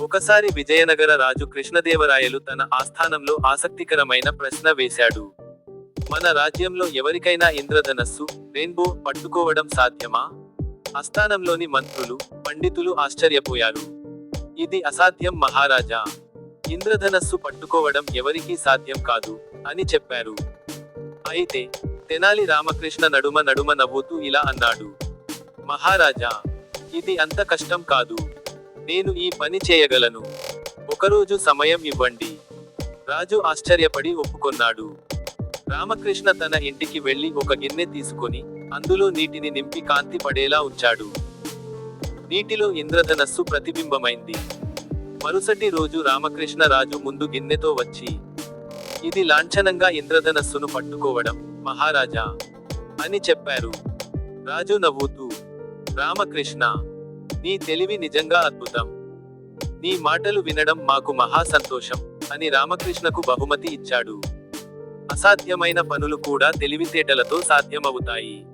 ఒకసారి విజయనగర రాజు కృష్ణదేవరాయలు తన ఆస్థానంలో ఆసక్తికరమైన ప్రశ్న వేశాడు. మన రాజ్యంలో ఎవరికైనా ఇంద్రధనస్సు రెయిన్బో పట్టుకోవడం సాధ్యమా? ఆస్థానంలోని మంత్రులు పండితులు ఆశ్చర్యపోయారు. ఇది అసాధ్యం మహారాజా. ఇంద్రధనస్సు పట్టుకోవడం ఎవరికీ సాధ్యం కాదు అని చెప్పారు. అయితే తెనాలి రామకృష్ణ నడుమ నడుమ నవ్వుతూ ఇలా అన్నాడు. మహారాజా ఇది అంత కష్టం కాదు. నేను ఈ పని చేయగలను. ఒకరోజు సమయం ఇవ్వండి. రాజు ఆశ్చర్యపడి ఒప్పుకొన్నాడు. రామకృష్ణ తన ఇంటికి వెళ్ళి ఒక గిన్నె తీసుకొని అందులో నీటిని నింపి కాంతి పడేలా ఉంచాడు. నీటిలో ఇంద్రధనస్సు ప్రతిబింబమైంది. మరుసటి రోజు రామకృష్ణ రాజు ముందు గిన్నెతో వచ్చి ఇది లాంఛనంగా ఇంద్రధనస్సును పట్టుకోవడం మహారాజా అని చెప్పారు. రాజు నవ్వుతూ రామకృష్ణ నీ తెలివి నిజంగా అద్భుతం. నీ మాటలు వినడం మాకు మహా సంతోషం అని రామకృష్ణకు బహుమతి ఇచ్చాడు. అసాధ్యమైన పనులు కూడా తెలివితేటలతో సాధ్యమవుతాయి.